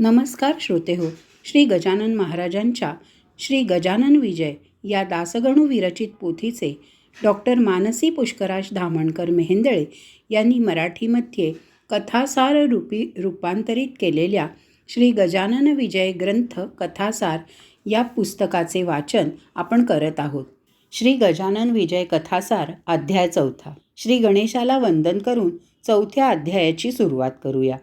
नमस्कार श्रोते हो श्री गजानन महाराजांच्या श्री गजानन विजय या दासगणू विरचित पोथीचे डॉक्टर मानसी पुष्कराज धामणकर मेहेंदळे यांनी मराठीमध्ये कथासार रूपी रूपांतरित केलेल्या श्री गजानन विजय ग्रंथ कथासार या पुस्तकाचे वाचन आपण करत आहोत. श्री गजानन विजय कथासार अध्याय चौथा. श्री गणेशाला वंदन करून चौथ्या अध्यायाची सुरुवात करूया.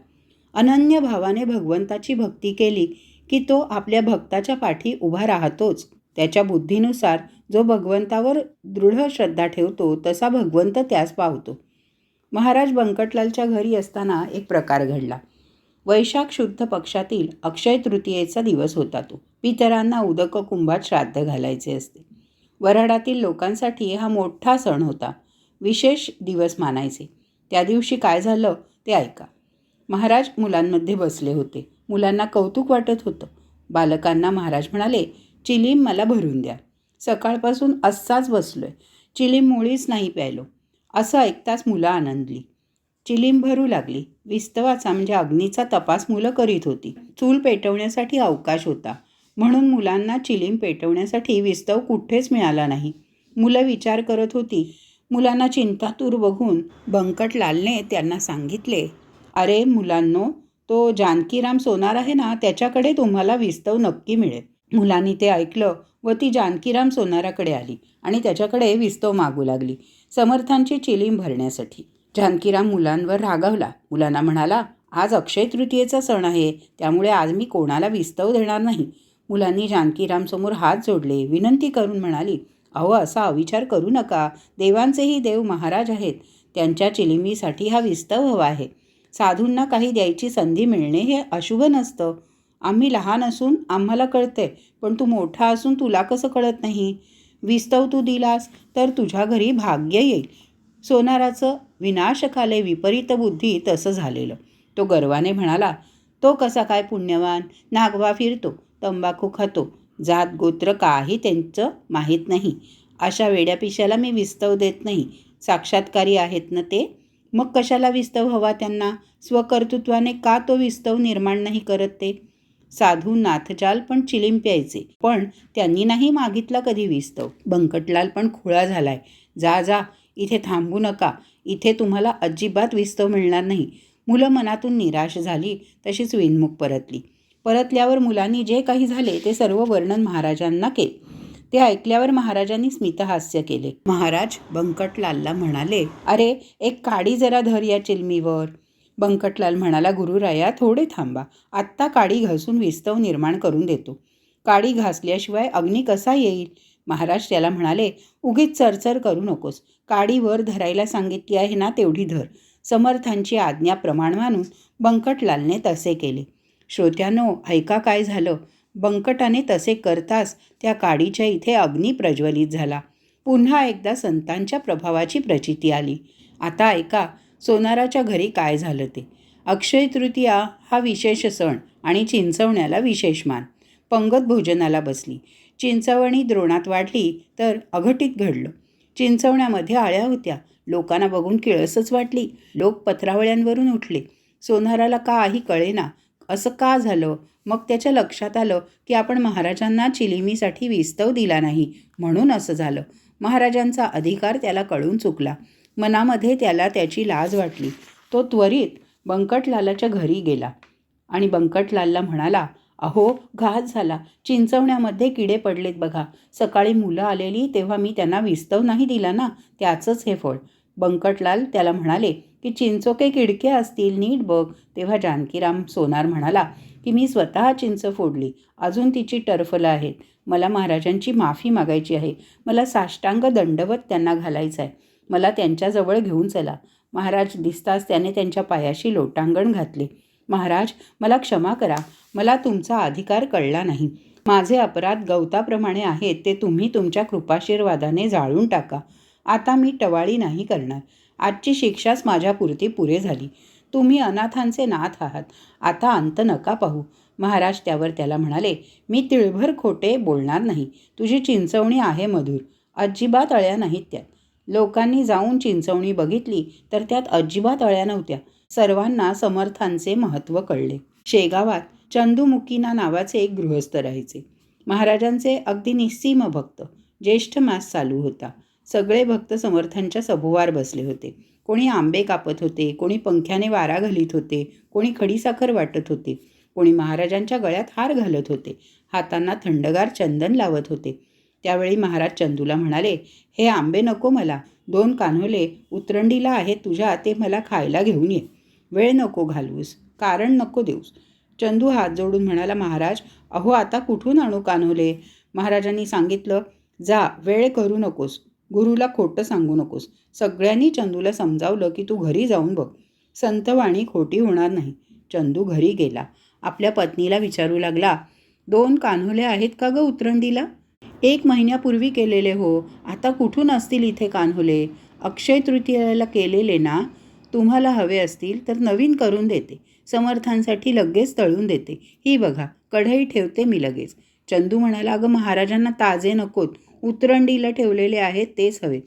अनन्य भावाने भगवंताची भक्ती केली की तो आपल्या भक्ताच्या पाठी उभा राहतोच. त्याच्या बुद्धीनुसार जो भगवंतावर दृढ श्रद्धा ठेवतो तसा भगवंत त्यास पावतो. महाराज बंकटलालच्या घरी असताना एक प्रकार घडला. वैशाख शुद्ध पक्षातील अक्षय तृतीयेचा दिवस होता तो. पितरांना उदक कुंभात श्राद्ध घालायचे असते. वऱ्हाडातील लोकांसाठी हा मोठा सण होता. विशेष दिवस मानायचे. त्या दिवशी काय झालं ते ऐका. महाराज मुलांमध्ये बसले होते. मुलांना कौतुक वाटत होतं. बालकांना महाराज म्हणाले चिलीम मला भरून द्या. सकाळपासून असाच बसलो आहे चिलीम मुळीच नाही प्यायलो. असं ऐकताच मुलं आनंदली. चिलीम भरू लागली. विस्तवाचा म्हणजे अग्नीचा तपास मुलं करीत होती. चूल पेटवण्यासाठी अवकाश होता. म्हणून मुलांना चिलीम पेटवण्यासाठी विस्तव कुठेच मिळाला नाही. मुलं विचार करत होती. मुलांना चिंतातूर बघून बंकटलालने त्यांना सांगितले अरे मुलांनो तो जानकीराम सोनार आहे ना त्याच्याकडे तुम्हाला विस्तव नक्की मिळेल. मुलांनी ते ऐकलं व ती जानकीराम सोनाराकडे आली आणि त्याच्याकडे विस्तव मागू लागली समर्थांची चिलीम भरण्यासाठी. जानकीराम मुलांवर रागावला. मुलांना म्हणाला आज अक्षय तृतीयेचा सण आहे त्यामुळे आज मी कोणाला विस्तव देणार नाही. मुलांनी जानकीरामसमोर हात जोडले विनंती करून म्हणाली अहो असा अविचार करू नका. देवांचेही देव महाराज आहेत. त्यांच्या चिलिमीसाठी हा विस्तव हवा आहे. साधूंना काही द्यायची संधी मिळणे हे अशुभ नसतं. आम्ही लहान असून आम्हाला कळते पण तू मोठा असून तुला कसं कळत नाही? विस्तव तू दिलास तर तुझ्या घरी भाग्य येईल. सोनाराचं विनाशकाले विपरीत बुद्धी तसं झालेलं. तो गर्वाने म्हणाला तो कसा काय पुण्यवान? नागवा फिरतो तंबाखू खातो. जात गोत्र काही त्यांचं माहीत नाही. अशा वेड्यापिशाला मी विस्तव देत नाही. साक्षात्कारी आहेत ना ते? मग कशाला विस्तव हवा त्यांना? स्वकर्तृत्वाने का तो विस्तव निर्माण नाही करत ते? साधू नाथजाल पण चिलीम प्यायचे पण त्यांनी नाही मागितला कधी विस्तव. बंकटलाल पण खुळा झालाय. जा जा इथे थांबू नका. इथे तुम्हाला अजिबात विस्तव मिळणार नाही. मुलं मनातून निराश झाली तशीच विनमुख परतली. परतल्यावर मुलांनी जे काही झाले ते सर्व वर्णन महाराजांना केले. ते ऐकल्यावर महाराजांनी स्मितहास्य केले. महाराज बंकटलालला म्हणाले अरे एक काडी जरा धर या चिलमीवर. बंकटलाल म्हणाला गुरुराया थोडे थांबा. आत्ता काडी घासून विस्तव निर्माण करून देतो. काडी घासल्याशिवाय अग्नी कसा येईल? महाराज त्याला म्हणाले उगीच चरचर करू नकोस. काडी वर धरायला सांगितली आहे ना तेवढी धर. समर्थांची आज्ञा प्रमाण मानून बंकटलालने तसे केले. श्रोत्यानो ऐका काय झालं? बंकटाने तसे करताच त्या काडीच्या इथे अग्नी प्रज्वलित झाला. पुन्हा एकदा संतांच्या प्रभावाची प्रचिती आली. आता ऐका सोनाराच्या घरी काय झालं ते? अक्षय तृतीया हा विशेष सण आणि चिंचवण्याला विशेष मान. पंगत भोजनाला बसली. चिंचवणी द्रोणात वाढली तर अघटित घडलं. चिंचवण्यामध्ये आळ्या होत्या. लोकांना बघून किळसच वाटली. लोक पत्रावळ्यांवरून उठले. सोनाराला काही कळेना. असं का झालं? मग त्याच्या लक्षात आलं की आपण महाराजांना चिलिमीसाठी विस्तव दिला नाही म्हणून असं झालं. महाराजांचा अधिकार त्याला कळून चुकला. मनामध्ये त्याला त्याची लाज वाटली. तो त्वरित बंकटलालाच्या घरी गेला आणि बंकटलालला म्हणाला अहो घात झाला. चिंचवण्यामध्ये किडे पडलेत बघा. सकाळी मुलं आलेली तेव्हा मी त्यांना विस्तव नाही दिला ना? त्याचंच हे फळ. बंकटलाल त्याला म्हणाले की चिंचोके किडके असतील नीट बघ. तेव्हा जानकीराम सोनार म्हणाला की मी स्वतः चिंच फोडली. अजून तिची टर्फलं आहेत. मला महाराजांची माफी मागायची आहे. मला साष्टांग दंडवत त्यांना घालायचं आहे मला त्यांच्याजवळ घेऊन चला. महाराज दिसताच त्याने त्यांच्या पायाशी लोटांगण घातले. महाराज मला क्षमा करा. मला तुमचा अधिकार कळला नाही. माझे अपराध गवताप्रमाणे आहेत. ते तुम्ही तुमच्या कृपाशीर्वादाने जाळून टाका. आता मी टवाळी नाही करणार. आजची शिक्षाच माझ्यापुरती पुरे झाली. तुम्ही अनाथांचे नाथ आहात. आता अंत नका पाहू. महाराज त्यावर त्याला म्हणाले मी तिळभर खोटे बोलणार नाही. तुझी चिंचवणी आहे मधुर. अजिबात अळ्या नाहीत त्यात. लोकांनी जाऊन चिंचवणी बघितली तर त्यात अजिबात अळ्या नव्हत्या. सर्वांना समर्थांचे महत्त्व कळले. शेगावात चंदुमुकीना नावाचे एक गृहस्थ राहायचे. महाराजांचे अगदी निस्सीम भक्त. ज्येष्ठ मास चालू होता. सगळे भक्त समर्थांच्या सभोवार बसले होते. कोणी आंबे कापत होते कोणी पंख्याने वारा घालीत होते कोणी खडीसाखर वाटत होते. कोणी महाराजांच्या गळ्यात हार घालत होते हातांना थंडगार चंदन लावत होते. त्यावेळी महाराज चंदूला म्हणाले हे आंबे नको मला दोन कान्होले उतरंडीला आहेत तुझ्या ते मला खायला घेऊन ये. वेळ नको घालवूस कारण नको देऊस. चंदू हात जोडून म्हणाला महाराज अहो आता कुठून आणू कान्होले? महाराजांनी सांगितलं जा वेळ करू नकोस गुरुला खोटं सांगू नकोस. सगळ्यांनी चंदूला समजावलं की तू घरी जाऊन बघ. संतवाणी खोटी होणार नाही. चंदू घरी गेला. आपल्या पत्नीला विचारू लागला दोन कान्होले आहेत का ग उतरंडीला? एक महिन्यापूर्वी केलेले हो. आता कुठून असतील इथे कान्होले? अक्षय तृतीयाला केलेले ना? तुम्हाला हवे असतील तर नवीन करून देते. समर्थांसाठी लगेच तळून देते. ही बघा कढई ठेवते मी लगेच. चंदू म्हणाला अगं महाराजांना ताजे नकोत. उतरंडीला ठेवलेले आहेत तेच हवे.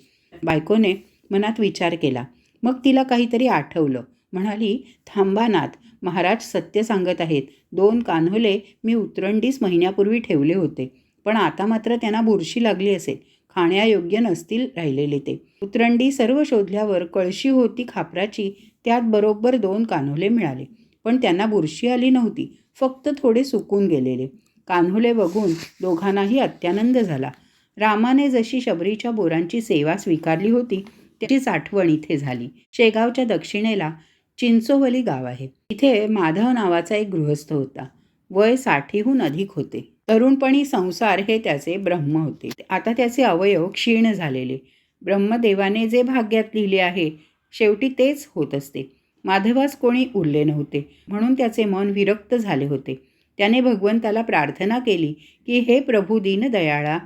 बायकोने मनात विचार केला. मग तिला काहीतरी आठवलं. म्हणाली थांबानाथ महाराज सत्य सांगत आहेत. दोन कान्होले मी उतरंडीस महिन्यापूर्वी ठेवले होते. पण आता मात्र त्यांना बुरशी लागली असेल खाण्यायोग्य नसतील राहिलेले ते. उतरंडी सर्व शोधल्यावर कळशी होती खापराची. त्यात बरोबर दोन कान्होले मिळाले. पण त्यांना बुरशी आली नव्हती. फक्त थोडे सुकून गेलेले. कान्होले बघून दोघांनाही अत्यानंद झाला. रामाने जशी शबरीच्या बोरांची सेवा स्वीकारली होती त्याचीच आठवण इथे झाली. शेगावच्या दक्षिणेला चिंचोवली गाव आहे. इथे माधव नावाचा एक गृहस्थ होता. वय साठीहून अधिक होते. तरुणपणी संसार हे त्याचे ब्रह्म होते. आता त्याचे अवयव क्षीण झालेले. ब्रह्मदेवाने जे भाग्यात लिहिले आहे शेवटी तेच होत असते. माधवास कोणी उरले नव्हते म्हणून त्याचे मन विरक्त झाले होते. त्याने भगवंताला प्रार्थना केली की हे प्रभू दीनदयाळा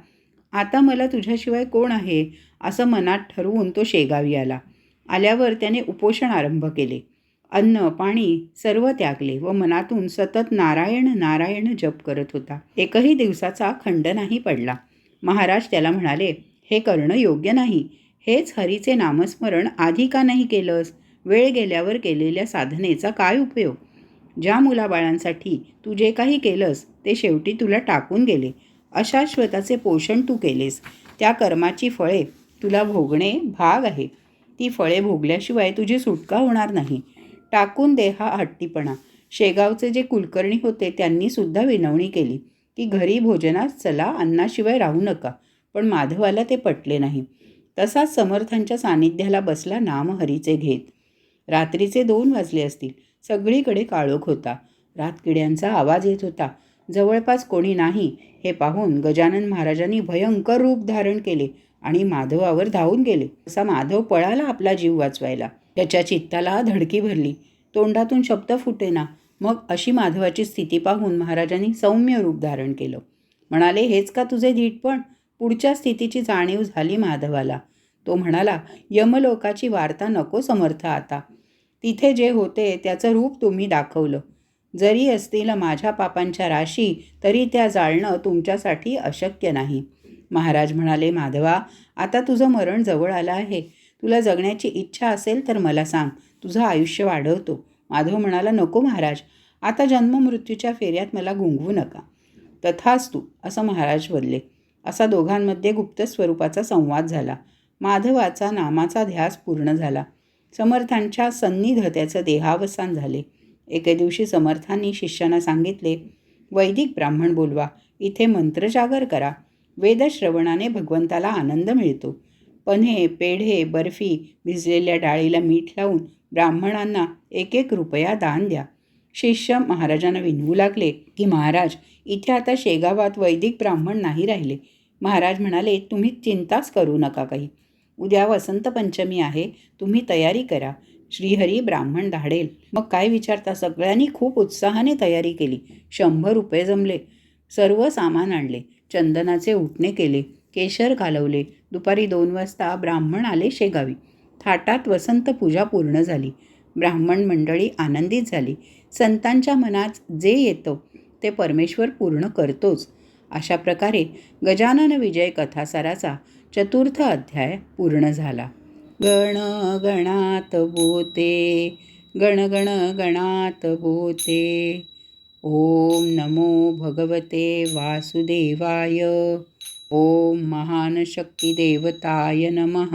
आता मला तुझ्याशिवाय कोण आहे? असं मनात ठरवून तो शेगावी आला. आल्यावर त्याने उपोषण आरंभ केले. अन्न पाणी सर्व त्यागले व मनातून सतत नारायण नारायण जप करत होता. एकही दिवसाचा खंड नाही पडला. महाराज त्याला म्हणाले हे करणं योग्य नाही. हेच हरीचे नामस्मरण आधी का नाही केलंस? वेळ गेल्यावर केलेल्या साधनेचा काय उपयोग? ज्या मुलाबाळांसाठी तू जे काही केलंस ते शेवटी तुला टाकून गेले. अशाश्वताचे पोषण तू केलेस. त्या कर्माची फळे तुला भोगणे भाग आहे. ती फळे भोगल्याशिवाय तुझी सुटका होणार नाही. टाकून दे हा हट्टीपणा. शेगावचे जे कुलकर्णी होते त्यांनी सुद्धा विनवणी केली की घरी भोजनात चला अन्नाशिवाय राहू नका. पण माधवाला ते पटले नाही. तसाच समर्थांच्या सानिध्याला बसला नामहरीचे घेत. रात्रीचे दोन वाजले असतील. सगळीकडे काळोख होता. रातकिड्यांचा आवाज येत होता. जवळपास कोणी नाही हे पाहून गजानन महाराजांनी भयंकर रूप धारण केले आणि माधवावर धावून गेले. असा माधव पळाला आपला जीव वाचवायला. त्याच्या चित्ताला धडकी भरली. तोंडातून शब्द फुटेना. मग अशी माधवाची स्थिती पाहून महाराजांनी सौम्य रूप धारण केलं. म्हणाले हेच का तुझे धीटपण पुढच्या स्थितीची जाणीव झाली माधवाला तो म्हणाला यमलोकाची वार्ता नको समर्थ आता. तिथे जे होते त्याचं रूप तुम्ही दाखवलं. जरी असतील माझ्या पापांच्या राशी तरी त्या जाळणं तुमच्यासाठी अशक्य नाही. महाराज म्हणाले माधवा आता तुझं मरण जवळ आलं आहे. तुला जगण्याची इच्छा असेल तर मला सांग. तुझं आयुष्य वाढवतो. माधव म्हणाला नको महाराज. आता जन्ममृत्यूच्या फेऱ्यात मला गुंगवू नका. तथाच तू असं महाराज बोलले. असा दोघांमध्ये गुप्त स्वरूपाचा संवाद झाला. माधवाचा नामाचा ध्यास पूर्ण झाला. समर्थांच्या सन्निध त्याचं देहावसान झाले. एके दिवशी समर्थांनी शिष्यांना सांगितले वैदिक ब्राह्मण बोलवा इथे मंत्रजागर करा. वेदश्रवणाने भगवंताला आनंद मिळतो. पन्हे पेढे बर्फी भिजलेल्या डाळीला मीठ लावून ब्राह्मणांना एक एक रुपया दान द्या. शिष्य महाराजांना विनवू लागले की महाराज इथे आता शेगावात वैदिक ब्राह्मण नाही राहिले. महाराज म्हणाले तुम्ही चिंताच करू नका काही. उद्या वसंत पंचमी आहे. तुम्ही तयारी करा. श्रीहरी ब्राह्मण धाडेल. मग काय विचारता? सगळ्यांनी खूप उत्साहाने तयारी केली. शंभर रुपये जमले. सर्व सामान आणले. चंदनाचे उठणे केले. केशर घालवले. दुपारी दोन वाजता ब्राह्मण आले शेगावी. थाटात वसंत पूजा पूर्ण झाली. ब्राह्मण मंडळी आनंदित झाली. संतांच्या मनात जे येतं ते परमेश्वर पूर्ण करतोच. अशा प्रकारे गजानन विजय कथासाराचा चतुर्थ अध्याय पूर्ण झाला. गण गणात भूते गण गण गणात भूते. ओम नमो भगवते वासुदेवाय. ओम महान शक्तिदेवताय नमः.